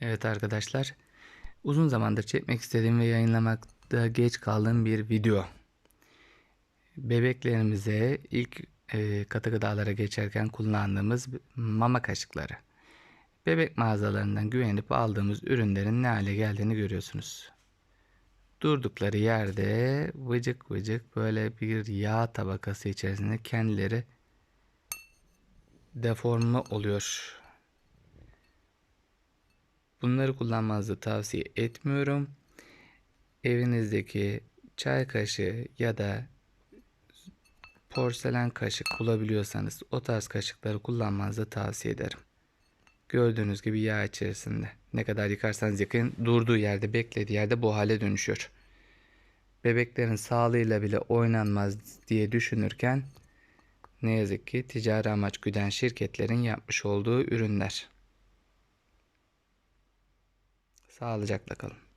Evet arkadaşlar, uzun zamandır çekmek istediğim ve yayınlamakta geç kaldığım bir video. Bebeklerimize ilk e, katı gıdalara geçerken kullandığımız mama kaşıkları. Bebek mağazalarından güvenip aldığımız ürünlerin ne hale geldiğini görüyorsunuz. Durdukları yerde vıcık vıcık böyle bir yağ tabakası içerisinde kendileri deforme oluyor. Bunları kullanmanızı tavsiye etmiyorum. Evinizdeki çay kaşığı ya da porselen kaşık bulabiliyorsanız o tarz kaşıkları kullanmanızı tavsiye ederim. Gördüğünüz gibi yağ içerisinde. Ne kadar yıkarsanız yıkayın durduğu yerde beklediği yerde bu hale dönüşüyor. Bebeklerin sağlığıyla bile oynanmaz diye düşünürken ne yazık ki ticari amaç güden şirketlerin yapmış olduğu ürünler. Sağlıcakla kalın.